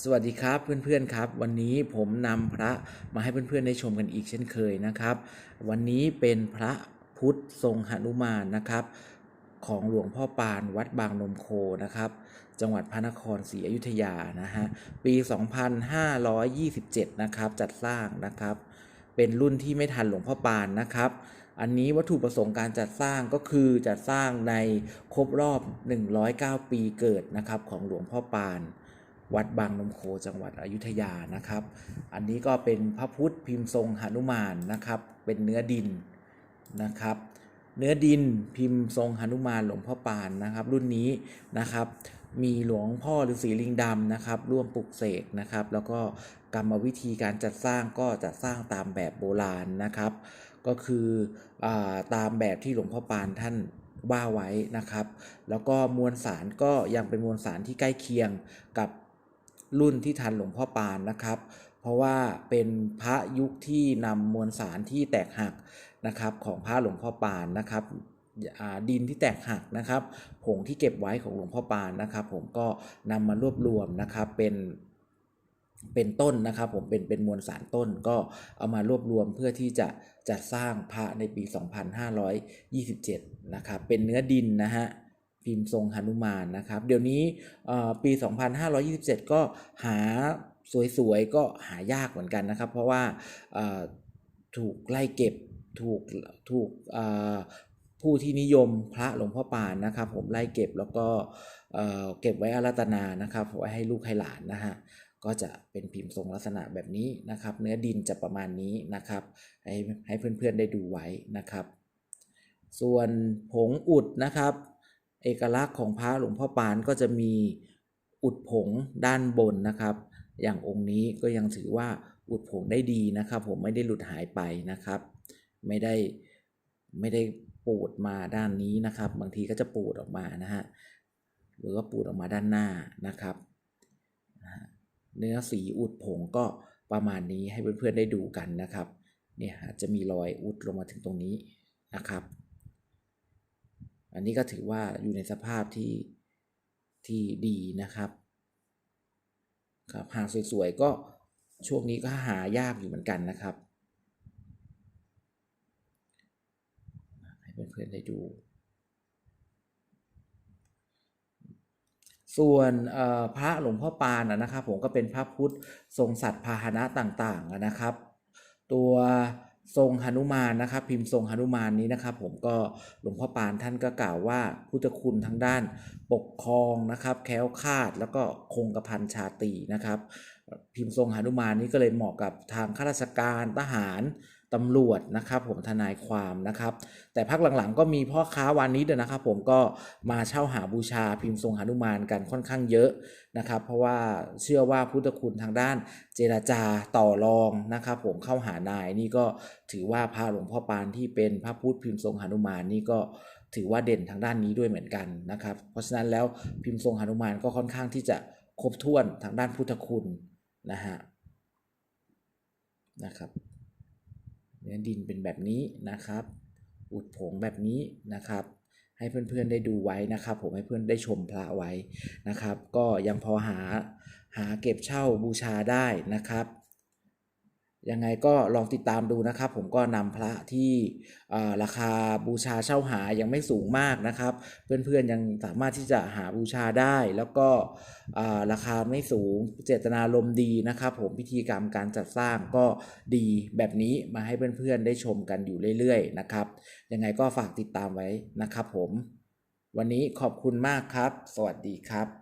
สวัสดีครับเพื่อนๆครับ วันนี้ผมนำพระมาให้เพื่อนๆได้ชมกันอีกเช่นเคยนะครับ วันนี้เป็นพระพุทธทรงหนุมานนะครับ ของหลวงพ่อปานวัดบางนมโคนะครับ จังหวัดพระนครศรีอยุธยานะฮะปี 2527 นะครับ จัดสร้างนะครับ เป็นรุ่นที่ไม่ทันหลวงพ่อปานนะครับอันนี้วัตถุประสงค์การจัดสร้างก็คือจัดสร้างในครบรอบ 109 ปีเกิดนะครับของหลวงพ่อปาน วัดบางนมโคจังหวัดอยุธยานะครับ อันนี้ก็เป็นพระพุทธพิมพ์ทรงหนุมานนะครับ เป็นเนื้อดินนะครับ เนื้อดินพิมพ์ทรงหนุมานหลวงพ่อปานนะครับ รุ่นนี้นะครับ มีหลวงพ่อฤาษีลิงดำนะครับ ร่วมปลุกเสกนะครับ แล้วก็กรรมวิธีการจัดสร้างก็จะสร้างตามแบบโบราณนะครับ ก็คืออตามแบบที่หลวงพ่อปานท่านว่าไว้นะครับ แล้วก็มวลสารก็ยังเป็นมวลสารที่ใกล้เคียงกับ รุ่นที่ทันหลวงพ่อปานนะครับ เพราะว่าเป็นพระยุคที่นำมวลสารที่แตกหักนะครับของพระหลวงพ่อปานนะครับดินที่แตกหักนะครับผงที่เก็บไว้ของหลวงพ่อปานนะครับ ผมก็นำมารวบรวมนะครับเป็นเป็นต้นนะครับผมเป็นเป็นมวลสารต้นก็เอามารวบรวมเพื่อที่จะจัดสร้างพระในปี 2527 นะครับ เป็นเนื้อดินนะฮะ พิมพ์ทรงหนุมานนะครับ เดี๋ยวนี้เอ่อปี 2527 ก็หาสวยๆ ก็หายากเหมือนกันนะครับ เพราะว่าถูกไล่เก็บถูกถูกผู้ที่นิยมพระหลวงพ่อปานนะครับ ผมไล่เก็บแล้วก็เอ่อเก็บไว้อารัตนานะครับไว้ให้ลูกให้หลานนะฮะก็จะเป็นพิมพ์ทรงลักษณะแบบนี้นะครับ เนื้อดินจะประมาณนี้นะครับ ให้ให้เพื่อนๆได้ดูไว้นะครับ ส่วนผงอุดนะครับ เอกลักษณ์ของพระหลวงพ่อปานก็จะมีอุดผงด้านบนนะครับ อย่างองค์นี้ก็ยังถือว่าอุดผงได้ดีนะครับ ผมไม่ได้หลุดหายไปนะครับ ไม่ได้ไม่ได้ปูดมาด้านนี้นะครับ บางทีก็จะปูดออกมานะฮะหรือว่าปูดออกมาด้านหน้านะครับ เนื้อสีอุดผงก็ประมาณนี้ให้เพื่อนๆได้ดูกันนะครับ เนี่ยจะมีรอยอุดลงมาถึงตรงนี้นะครับ อันนี้ก็ถือว่าอยู่ในสภาพที่ที่ดีนะครับครับหาสวยๆก็ช่วงนี้ก็หายากอยู่เหมือนกันนะครับให้เพื่อนๆได้ดู ส่วนพระหลวงพ่อปานนะครับ ผมก็เป็นพระพุทธทรงสัตว์พาหนะต่างๆนะครับ ตัว ทรงหนุมานนะครับ พิมพ์ทรงหนุมานนี้นะครับ ผมก็หลวงพ่อปานท่านก็กล่าวว่าพุทธคุณทางด้านปกครองนะครับ แค้วคาดแล้วก็คงกระพันชาตรีนะครับ พิมพ์ทรงหนุมานนี้ก็เลยเหมาะกับทางข้าราชการทหาร ตำรวจนะครับผมทนายความนะครับ แต่พักหลังๆ ก็มีพ่อค้าวานิชนะครับ ผมก็มาเช่าหาบูชาพิมพ์ทรงหนุมานกันค่อนข้างเยอะนะครับ เพราะว่าเชื่อว่าพุทธคุณทางด้านเจรจาต่อรองนะครับ ผมเข้าหานายนี่ก็ถือว่าพระหลวงพ่อปานที่เป็นพระพุทธพิมพ์ทรงหนุมานนี่ก็ถือว่าเด่นทางด้านนี้ด้วยเหมือนกันนะครับ เพราะฉะนั้นแล้วพิมพ์ทรงหนุมานก็ค่อนข้างที่จะครบถ้วนทางด้านพุทธคุณนะฮะนะครับ นื้อดินเป็นแบบนี้นะครับ อุดผงแบบนี้นะครับ ให้เพื่อนๆได้ดูไว้นะครับ ผมให้เพื่อนได้ชมพระไว้นะครับ ก็ยังพอหาหาเก็บเช่าบูชาได้นะครับ ยังไงก็ลองติดตามดูนะครับ ผมก็นำพระที่ราคาบูชาเช่าหายังไม่สูงมากนะครับ เพื่อนๆยังสามารถที่จะหาบูชาได้ แล้วก็ราคาไม่สูงเจตนารมดีนะครับ ผมพิธีกรรมการจัดสร้างก็ดีแบบนี้มาให้เพื่อนๆได้ชมกันอยู่เรื่อยๆนะครับ ยังไงก็ฝากติดตามไว้นะครับ ผม วันนี้ขอบคุณมากครับ สวัสดีครับ